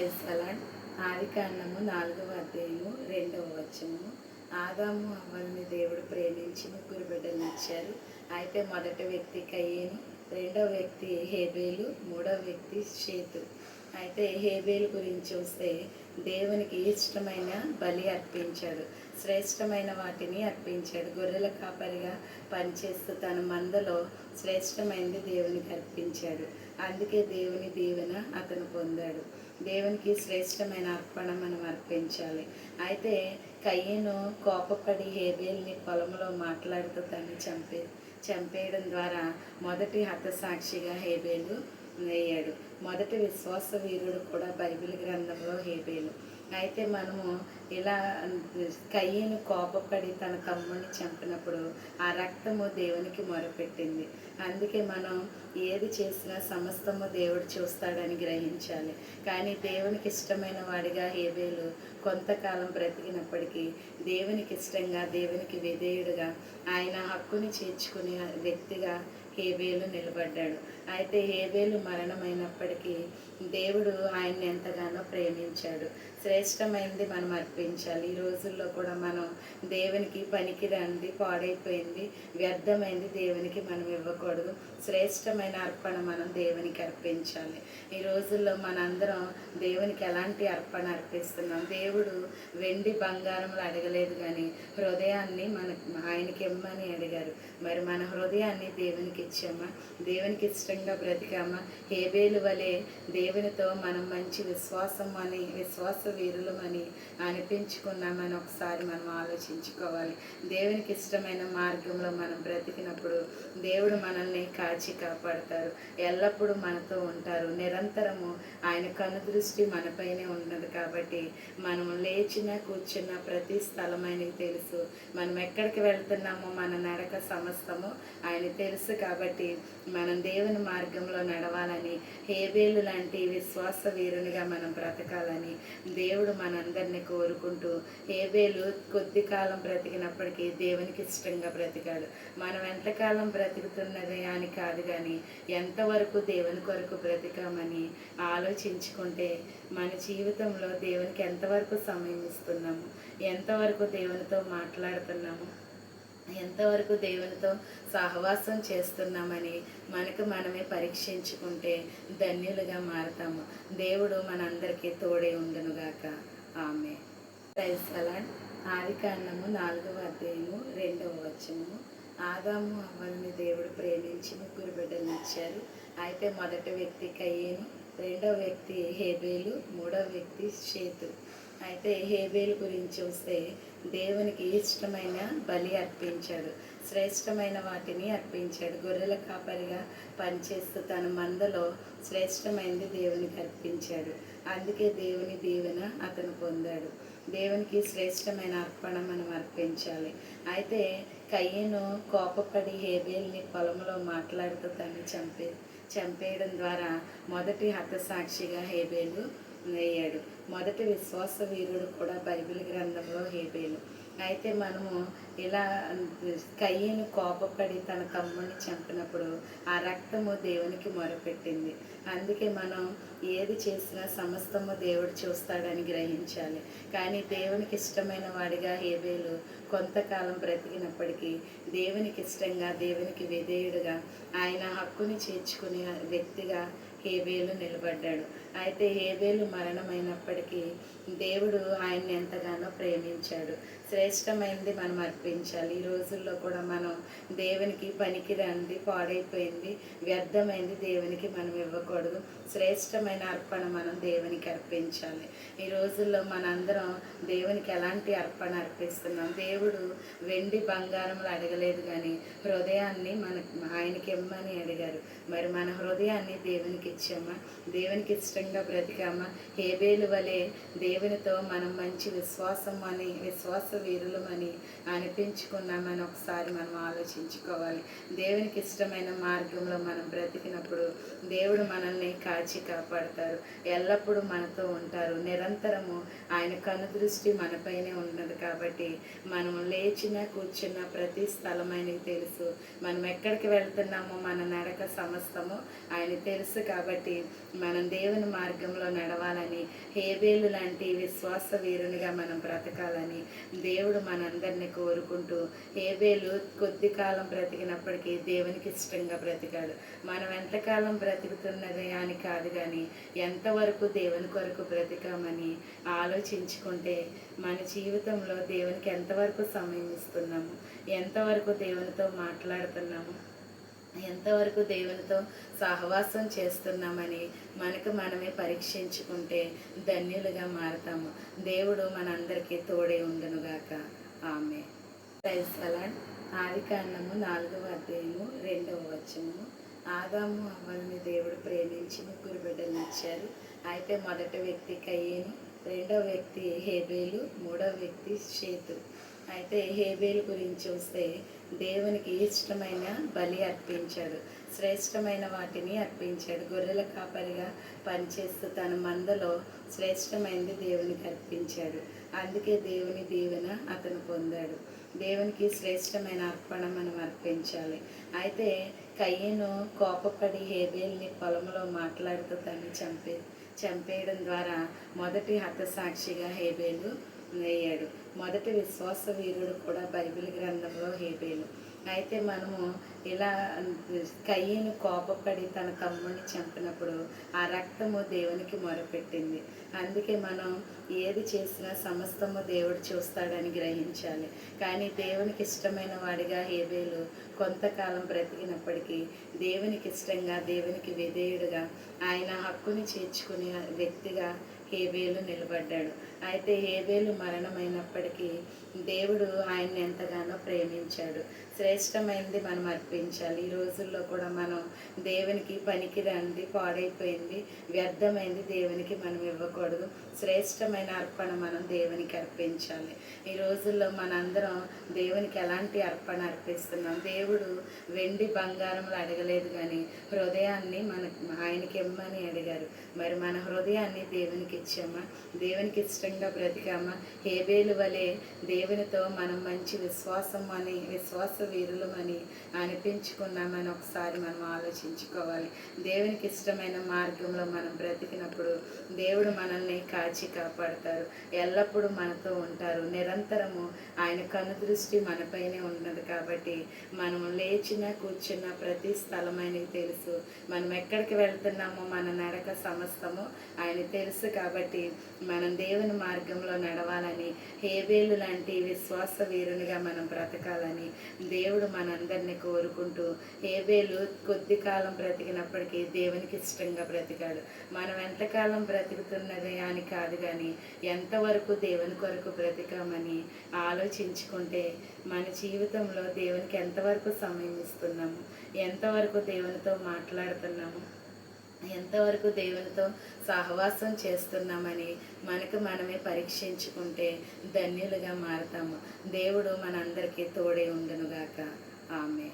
Praise అలాడ్ ఆది కాండము నాలుగవ అధ్యాయము రెండవ వచనము. ఆదాము అవ్వల్ని దేవుడు ప్రేమించి ముగ్గురు బిడ్డలు ఇచ్చారు. అయితే మొదటి వ్యక్తి కయ్యేను రెండవ వ్యక్తి హేబేలు మూడవ వ్యక్తి షేతు. అయితే హేబేలు గురించి చూస్తే దేవునికి ఇష్టమైన బలి అర్పించాడు. శ్రేష్టమైన వాటిని అర్పించాడు. గొర్రెల కాపరిగా పనిచేస్తూ తన మందలో శ్రేష్టమైనది దేవునికి అర్పించాడు. అందుకే దేవుని దీవెన అతను పొందాడు. దేవునికి శ్రేష్టమైన అర్పణ మనం అర్పించాలి. అయితే కయ్యను కోపపడి హేబేల్ని పొలంలో మాట్లాడుతూ తను చంపే చంపేయడం ద్వారా మొదటి హతసాక్షిగా హేబేలు అయ్యాడు. మొదటి విశ్వాస వీరుడు కూడా బైబిల్ గ్రంథంలో హేబేలు అయితే మనము ఇలా కయ్యను కోపపడి తన తమ్ముడిని చంపినప్పుడు ఆ రక్తము దేవునికి మొరపెట్టింది. అందుకే మనం ఏది చేసినా సమస్తము దేవుడు చూస్తాడని గ్రహించాలి. కానీ దేవునికి ఇష్టమైన వాడిగా హేబేలు కొంతకాలం బ్రతికినప్పటికీ దేవునికి ఇష్టంగా దేవునికి విధేయుడుగా ఆయన హక్కుని చేర్చుకునే వ్యక్తిగా హేబేలు నిలబడ్డాడు. అయితే హేబేలు మరణమైనప్పటికీ దేవుడు ఆయన్ని ఎంతగానో ప్రేమించాడు. శ్రేష్టమైనది మనం అర్పించాలి. ఈ రోజుల్లో కూడా మనం దేవునికి పనికి రండి పాడైపోయింది వ్యర్థమైంది దేవునికి మనం ఇవ్వకూడదు. శ్రేష్టమైన అర్పణ మనం దేవునికి అర్పించాలి. ఈ రోజుల్లో మనందరం దేవునికి ఎలాంటి అర్పణ అర్పిస్తున్నాం? దేవుడు వెండి బంగారములు అడగలేదు కానీ హృదయాన్ని మన ఆయనకి ఇమ్మని అడిగారు. మరి మన హృదయాన్ని దేవునికి ఇచ్చామా? దేవునికి ఇష్టంగా బ్రతికామా? హేబేలు వలె దేవునితో మనం మంచి విశ్వాసం అని విశ్వాసం వీరులమని అనిపించుకున్నామని ఒకసారి మనం ఆలోచించుకోవాలి. దేవునికి ఇష్టమైన మార్గంలో మనం బ్రతికినప్పుడు దేవుడు మనల్ని కాచి కాపాడతారు. ఎల్లప్పుడూ మనతో ఉంటారు. నిరంతరము ఆయన కనుదృష్టి మనపైనే ఉన్నది కాబట్టి మనం లేచిన కూర్చున్న ప్రతి స్థలం ఆయనకి తెలుసు. మనం ఎక్కడికి వెళ్తున్నామో మన నడక సమస్తము ఆయన తెలుసు కాబట్టి మనం దేవుని మార్గంలో నడవాలని హేబేలు లాంటి విశ్వాస వీరునిగా మనం బ్రతకాలని దేవుడు మనందరినీ కోరుకుంటూ ఏబేలు కొద్ది కాలం బ్రతికినప్పటికీ దేవునికి ఇష్టంగా బ్రతికాడు. మనం ఎంతకాలం బ్రతుకుతున్నది అని కాదు కానీ ఎంతవరకు దేవుని కొరకు బ్రతికామని ఆలోచించుకుంటే మన జీవితంలో దేవునికి ఎంతవరకు సమయం ఇస్తున్నాము? ఎంతవరకు దేవునితో మాట్లాడుతున్నాము? ఎంతవరకు దేవునితో సహవాసం చేస్తున్నామని మనకు మనమే పరీక్షించుకుంటే ధన్యులుగా మారతాము. దేవుడు మనందరికీ తోడే ఉండునుగాక. ఆమె ప్రైజ్ అలాడ్ ఆది కాండము నాలుగవ అధ్యాయము రెండవ వచనము. ఆదాము అవ్వల్ని దేవుడు ప్రేమించి ముగ్గురు బిడ్డలు ఇచ్చారు. అయితే మొదటి వ్యక్తి కయ్యేను రెండవ వ్యక్తి హేబేలు మూడవ వ్యక్తి షేతు. అయితే హేబేలు గురించి చూస్తే దేవునికి ఇష్టమైన బలి అర్పించాడు. శ్రేష్టమైన వాటిని అర్పించాడు. గొర్రెల కాపరిగా పనిచేస్తూ తన మందలో శ్రేష్టమైనది దేవునికి అర్పించాడు. అందుకే దేవుని దీవెన అతను పొందాడు. దేవునికి శ్రేష్టమైన అర్పణ మనం అర్పించాలి. అయితే కయ్యను కోపపడి హేబేల్ని పొలంలో మాట్లాడుతూ తను చంపే చంపేయడం ద్వారా మొదటి హతసాక్షిగా హేబేలు అయ్యాడు. మొదటి విశ్వాస వీరుడు కూడా బైబిల్ గ్రంథంలో హేబేలు. అయితే మనము ఇలా కయ్యను కోపపడి తన తమ్ముడిని చంపినప్పుడు ఆ రక్తము దేవునికి మొరపెట్టింది. అందుకే మనం ఏది చేసినా సమస్తము దేవుడు చూస్తాడని గ్రహించాలి. కానీ దేవునికి ఇష్టమైన వాడిగా హేబేలు కొంతకాలం బ్రతికినప్పటికీ దేవునికి ఇష్టంగా దేవునికి విధేయుడుగా ఆయన హక్కుని చేర్చుకునే వ్యక్తిగా హేబేలు నిలబడ్డాడు. అయితే హేబేలు మరణమైనప్పటికీ దేవుడు ఆయన్ని ఎంతగానో ప్రేమించాడు. శ్రేష్టమైనది మనం అర్పించాలి ఈ రోజుల్లో కూడా మనం దేవునికి పనికి రండి పాడైపోయింది వ్యర్థమైంది దేవునికి మనం ఇవ్వకూడదు. శ్రేష్టమైన అర్పణ మనం దేవునికి అర్పించాలి. ఈ రోజుల్లో మనందరం దేవునికి ఎలాంటి అర్పణ అర్పిస్తున్నాం? దేవుడు వెండి బంగారంలో అడగలేదు కానీ హృదయాన్ని మన ఆయనకి ఇమ్మని అడిగారు. మరి మన హృదయాన్ని దేవునికి ఇచ్చామా? దేవునికి ఇష్టంగా బ్రతికామా? హేబేలు వలె దేవునితో మనం మంచి విశ్వాసం అని విశ్వాస వీరులమని ఆయన అనిపించుకున్నామని ఒకసారి మనం ఆలోచించుకోవాలి. దేవునికి ఇష్టమైన మార్గంలో మనం బ్రతికినప్పుడు దేవుడు మనల్ని కాచి కాపాడతారు. ఎల్లప్పుడూ మనతో ఉంటారు. నిరంతరము ఆయన కనుదృష్టి మనపైనే ఉన్నది కాబట్టి మనం లేచిన కూర్చున్న ప్రతి స్థలం ఆయనకి తెలుసు. మనం ఎక్కడికి వెళ్తున్నామో మన నడక సమస్తము ఆయన తెలుసు కాబట్టి మనం దేవుని మార్గంలో నడవాలని హేబేలు లాంటి విశ్వాస వీరునిగా మనం బ్రతకాలని దేవుడు మనందరినీ కోరుకుంటూ హేబేలు కొద్ది కాలం బ్రతికినప్పటికీ దేవునికి ఇష్టంగా బ్రతికాడు. మనం ఎంతకాలం బ్రతుకుతున్నది అని కాదు కానీ ఎంతవరకు దేవుని కొరకు బ్రతికామని ఆలోచించుకుంటే మన జీవితంలో దేవునికి ఎంతవరకు సమయం ఇస్తున్నాము? ఎంతవరకు దేవునితో మాట్లాడుతున్నాము? ఎంతవరకు దేవునితో సహవాసం చేస్తున్నామని మనకు మనమే పరీక్షించుకుంటే ధన్యులుగా మారతాము. దేవుడు మనందరికీ తోడే ఉండునుగాక. ఆమె ప్రైజ్ ఆది కాండము నాలుగవ అధ్యాయము రెండవ వచనము. ఆదాము అవ్వల్ని దేవుడు ప్రేమించి ముగ్గురు బిడ్డలు ఇచ్చారు. అయితే మొదటి వ్యక్తి కయ్యేను రెండవ వ్యక్తి హేబేలు మూడవ వ్యక్తి షేతు. అయితే హేబేలు గురించి చూస్తే దేవునికి ఇష్టమైన బలి అర్పించాడు. శ్రేష్టమైన వాటిని అర్పించాడు. గొర్రెల కాపరిగా పనిచేస్తూ తన మందలో శ్రేష్టమైనది దేవునికి అర్పించాడు. అందుకే దేవుని దీవెన అతను పొందాడు. దేవునికి శ్రేష్టమైన అర్పణ మనం అర్పించాలి. అయితే కయ్యను కోపపడి హేబేల్ని పొలంలో మాట్లాడుతూ తను చంపే చంపేయడం ద్వారా మొదటి హతసాక్షిగా హేబేలు అయ్యాడు. మొదటి విశ్వాస వీరుడు కూడా బైబిల్ గ్రంథంలో హేబేలు అయితే మనము ఇలా కయ్యను కోపపడి తన తమ్ముడిని చంపినప్పుడు ఆ రక్తము దేవునికి మొరపెట్టింది. అందుకే మనం ఏది చేసినా సమస్తము దేవుడు చూస్తాడని గ్రహించాలి. కానీ దేవునికి ఇష్టమైన వాడిగా హేబేలు కొంతకాలం బ్రతికినప్పటికీ దేవునికి ఇష్టంగా దేవునికి విధేయుడుగా ఆయన హక్కుని చేర్చుకునే వ్యక్తిగా హేబేలు నిలబడ్డాడు. అయితే హేబేలు మరణమైనప్పటికీ దేవుడు ఆయన్ని ఎంతగానో ప్రేమించాడు. శ్రేష్టమైనది మనం అర్పించాలి. ఈ రోజుల్లో కూడా మనం దేవునికి పనికి రండి పాడైపోయింది వ్యర్థమైంది దేవునికి మనం ఇవ్వకూడదు. శ్రేష్టమైన అర్పణ మనం దేవునికి అర్పించాలి. ఈ రోజుల్లో మనందరం దేవునికి ఎలాంటి అర్పణ అర్పిస్తున్నాం? దేవుడు వెండి బంగారములు అడగలేదు కానీ హృదయాన్ని మన ఆయనకి ఇమ్మని అడిగారు. మరి మన హృదయాన్ని దేవునికి ఇచ్చామా? దేవునికి ఇష్టంగా బ్రతికామా? హేబేలు వలె దేవునితో మనం మంచి విశ్వాసం అని విశ్వాస వీరులమని అనిపించుకున్నామని ఒకసారి మనం ఆలోచించుకోవాలి. దేవునికి ఇష్టమైన మార్గంలో మనం బ్రతికినప్పుడు దేవుడు మనల్ని కాచి కాపాడతారు. ఎల్లప్పుడూ మనతో ఉంటారు. నిరంతరము ఆయన కనుదృష్టి మనపైనే ఉన్నది కాబట్టి మనం లేచిన కూర్చున్న ప్రతి స్థలం ఆయనకి తెలుసు. మనం ఎక్కడికి వెళ్తున్నామో మన నడక సమస్తము ఆయన తెలుసు కాబట్టి మనం దేవుని మార్గంలో నడవాలని హేబేలు లాంటి విశ్వాస వీరునిగా మనం బ్రతకాలని దేవుడు మనందరినీ కోరుకుంటూ ఏవేలు కొద్ది కాలం బ్రతికినప్పటికీ దేవునికి ఇష్టంగా బ్రతికాడు. మనం ఎంతకాలం బ్రతుకుతున్నది అని కాదు కానీ ఎంతవరకు దేవుని కొరకు బ్రతికామని ఆలోచించుకుంటే మన జీవితంలో దేవునికి ఎంతవరకు సమయం ఇస్తున్నాము? ఎంతవరకు దేవునితో మాట్లాడుతున్నాము? ఎంతవరకు దేవునితో సహవాసం చేస్తున్నామని మనకు మనమే పరీక్షించుకుంటే ధన్యులుగా మారతాము. దేవుడు మనందరికీ తోడే ఉండునుగాక. ఆమె